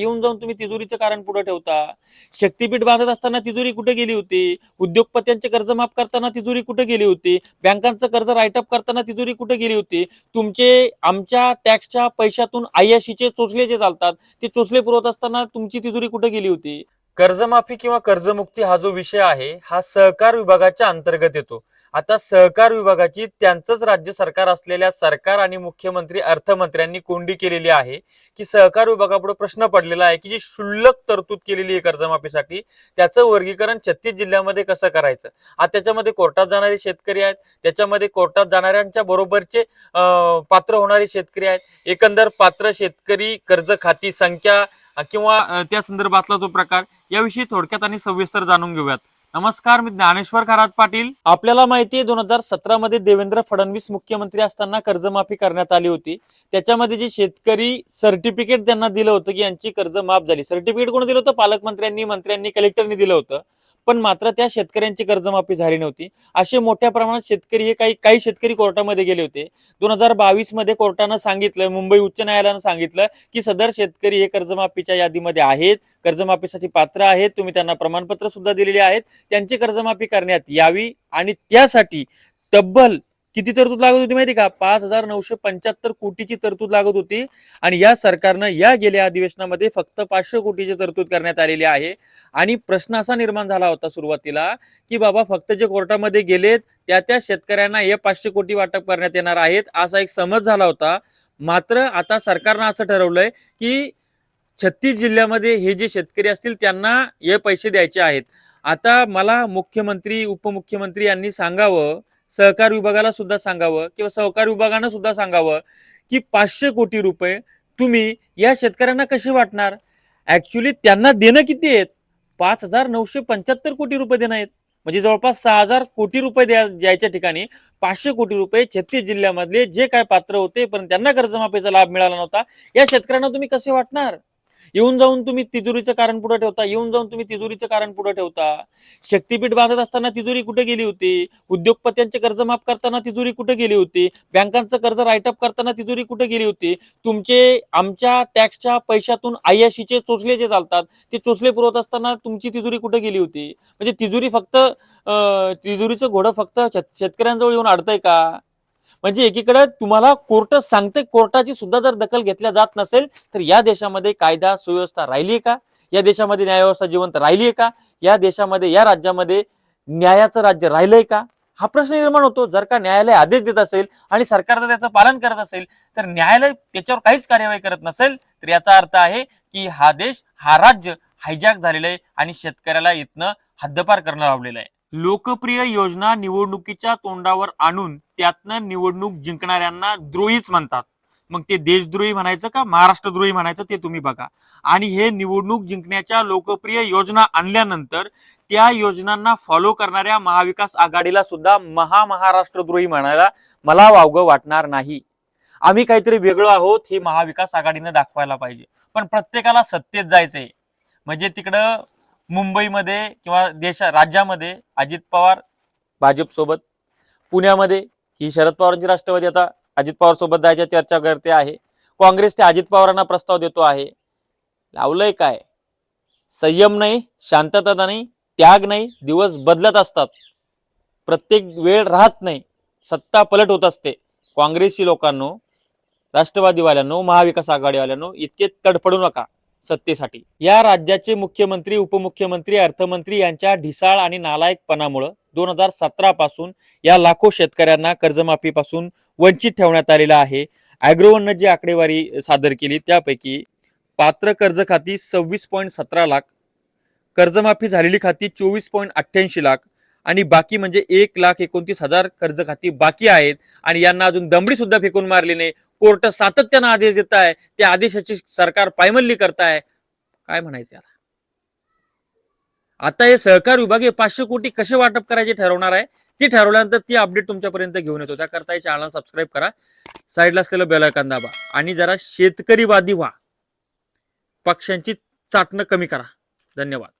येऊन जाऊन तुम्ही तिजोरीचं कारण पुढे ठेवता. शक्तीपीठ बांधत असताना तिजोरी कुठे गेली होती? उद्योगपत्यांचे कर्ज माफ करताना तिजोरी कुठे गेली होती? बँकांचं कर्ज राईटअप करताना तिजोरी कुठे गेली होती? तुमचे आमच्या टॅक्सच्या पैशातून आयाशीचे चोचले जे चालतात ते चोचले पुरवत असताना तुमची तिजोरी कुठे गेली होती? कर्जमाफी किंवा कर्जमुक्ती हा जो विषय आहे हा सहकार विभागाच्या अंतर्गत येतो. आता सहकार विभागाची त्यांचंच राज्य सरकार असलेल्या सरकार आणि मुख्यमंत्री अर्थमंत्र्यांनी कोंडी केलेली आहे की सहकार विभागापुढे प्रश्न पडलेला आहे की जी शुल्लक तरतूद केलेली आहे कर्जमाफीसाठी त्याचं वर्गीकरण छत्तीस जिल्ह्यामध्ये कसं करायचं? आता त्याच्यामध्ये कोर्टात जाणारे शेतकरी आहेत त्याच्यामध्ये कोर्टात जाणाऱ्यांच्या बरोबरचे पात्र होणारे शेतकरी आहेत. एकंदर पात्र शेतकरी कर्ज खाती संख्या किंवा त्या संदर्भातला तो प्रकार याविषयी थोडक्यात आणि सविस्तर जाणून घेऊयात. नमस्कार मी ज्ञानेश्वर खरात पाटील. आपल्याला माहिती आहे दोन हजार सतरा मध्ये देवेंद्र फडणवीस मुख्यमंत्री असताना कर्जमाफी करण्यात आली होती. त्याच्यामध्ये जे शेतकरी सर्टिफिकेट त्यांना दिलं होतं की यांची कर्ज माफ झाली. सर्टिफिकेट कोण दिलं होतं? पालकमंत्र्यांनी मंत्र्यांनी कलेक्टरनी दिलं होतं. पण मात्र त्या शेतकऱ्यांची कर्जमाफी झाली नव्हती. असे मोठ्या प्रमाणात शेतकरी हे काही काही शेतकरी कोर्टामध्ये गेले होते. दोन हजार बावीसमध्ये कोर्टानं सांगितलं मुंबई उच्च न्यायालयानं सांगितलं की सदर शेतकरी हे कर्जमाफीच्या यादीमध्ये आहेत कर्जमाफीसाठी पात्र आहेत तुम्ही त्यांना प्रमाणपत्र सुद्धा दिलेली आहेत त्यांची कर्जमाफी करण्यात यावी आणि त्यासाठी तब्बल किती तरतूद लागत होती माहिती का? पाच हजार नऊशे पंच्याहत्तर कोटीची तरतूद लागत होती. आणि या सरकारनं या गेल्या अधिवेशनामध्ये फक्त पाचशे कोटीची तरतूद करण्यात आलेली आहे. आणि प्रश्न असा निर्माण झाला होता सुरुवातीला की बाबा फक्त जे कोर्टामध्ये गेलेत त्या त्या शेतकऱ्यांना हे पाचशे कोटी वाटप करण्यात येणार आहेत असा एक समज झाला होता. मात्र आता सरकारनं असं ठरवलंय की छत्तीस जिल्ह्यामध्ये हे जे शेतकरी असतील त्यांना हे पैसे द्यायचे आहेत. आता मला मुख्यमंत्री उपमुख्यमंत्री यांनी सांगावं सहकार विभागाला सुद्धा सांगावं किंवा सहकार विभागानं सुद्धा सांगावं की पाचशे कोटी रुपये तुम्ही या शेतकऱ्यांना कसे वाटणार? ऍक्च्युली त्यांना देणं किती आहेत? पाच हजार नऊशे पंच्याहत्तर कोटी रुपये देणं आहेत. म्हणजे जवळपास सहा हजार कोटी रुपये द्या द्यायच्या ठिकाणी पाचशे कोटी रुपये छत्तीस जिल्ह्यामधले जे काय पात्र होते पण त्यांना कर्जमाफीचा लाभ मिळाला नव्हता. या शेतकऱ्यांना तुम्ही कसे वाटणार? येऊन जाऊन तुम्ही तिजोरीचं कारण पुढे ठेवता येऊन जाऊन तुम्ही तिजोरीचं कारण पुढे ठेवता. शक्तीपीठ बांधत असताना तिजोरी कुठे गेली होती? उद्योगपत्यांचे कर्ज माफ करताना तिजोरी कुठे गेली होती? बँकांचं कर्ज राईटअप करताना तिजोरी कुठे गेली होती? तुमचे आमच्या टॅक्सच्या पैशातून आयाशीचे चोचले जे चालतात ते चोचले पुरवत असताना तुमची तिजोरी कुठे गेली होती? म्हणजे तिजोरी फक्त तिजोरीचं घोडं फक्त शेतकऱ्यांजवळ येऊन अडतंय का? म्हणजे एकीकडे तुम्हाला कोर्ट सांगते कोर्टाची सुद्धा जर दखल घेतल्या जात नसेल तर या देशामध्ये कायदा सुव्यवस्था राहिली आहे का? या देशामध्ये न्यायव्यवस्था जिवंत राहिली आहे का? या देशामध्ये या राज्यामध्ये न्यायाचं राज्य राहिलंय का? हा प्रश्न निर्माण होतो. जर का न्यायालय आदेश देत असेल आणि सरकार जर त्याचं पालन करत असेल तर न्यायालय त्याच्यावर काहीच कार्यवाही करत नसेल तर याचा अर्थ आहे की हा देश हा राज्य हायजॅक झालेला आहे आणि शेतकऱ्याला इथनं हद्दपार करणं लावलेलं आहे. लोकप्रिय योजना निवडणुकीच्या तोंडावर आणून त्यातनं निवडणूक जिंकणाऱ्यांना द्रोहीच म्हणतात. मग ते देशद्रोही म्हणायचं का महाराष्ट्रद्रोही म्हणायचं ते तुम्ही बघा. आणि हे निवडणूक जिंकण्याच्या लोकप्रिय योजना आणल्यानंतर त्या योजनांना फॉलो करणाऱ्या महाविकास आघाडीला सुद्धा महामहाराष्ट्रद्रोही म्हणायला मला वावगं वाटणार नाही. आम्ही काहीतरी वेगळं आहोत हे महाविकास आघाडीने दाखवायला पाहिजे. पण प्रत्येकाला सत्तेत जायचंय. म्हणजे तिकडं मुंबईमध्ये किंवा देशा राज्यामध्ये अजित पवार भाजप सोबत पुण्यामध्ये ही शरद पवारांची राष्ट्रवादी आता अजित पवार सोबत जायच्या चर्चा करते आहे. काँग्रेस ते अजित पवारांना प्रस्ताव देतो आहे. लावलंय काय? संयम नाही शांतता नाही त्याग नाही दिवस बदलत असतात. प्रत्येक वेळ राहत नाही सत्ता पलट होत असते. काँग्रेसी लोकांनो राष्ट्रवादीवाल्यांनो महाविकास आघाडीवाल्यांनो इतके तडफडू नका. सत्तेसाठी. या राज्याचे मुख्यमंत्री उपमुख्यमंत्री अर्थमंत्री यांच्या ढिसाळ आणि नालायकपणामुळं दोन हजार सतरा पासून या लाखो शेतकऱ्यांना कर्जमाफीपासून वंचित ठेवण्यात आलेलं आहे. अॅग्रोवननं जी आकडेवारी सादर केली त्यापैकी पात्र कर्ज खाती सव्वीस पॉईंट सतरा लाख कर्जमाफी झालेली खाती चोवीस पॉईंट अठ्ठ्याऐंशी लाख आणि बाकी म्हणजे एक लाख एकोणतीस हजार कर्ज खाती बाकी आहेत. आणि यांना अजून दमडी सुद्धा फेकून मारली नाही कोर्ट सातत्यानं आदेश देत आहे त्या आदेशाची सरकार पायमल्ली करताय. काय म्हणायचं याला? आता हे सहकार विभाग हे पाचशे कोटी कसे वाटप करायचे ठरवणार आहे? ते ठरवल्यानंतर ती अपडेट तुमच्यापर्यंत घेऊन येतो. त्याकरता हे चॅनल सबस्क्राईब करा. साईडला असलेलं बेल दाबा. आणि जरा शेतकरीवादी व्हा. पक्षांची चाटणं कमी करा. धन्यवाद.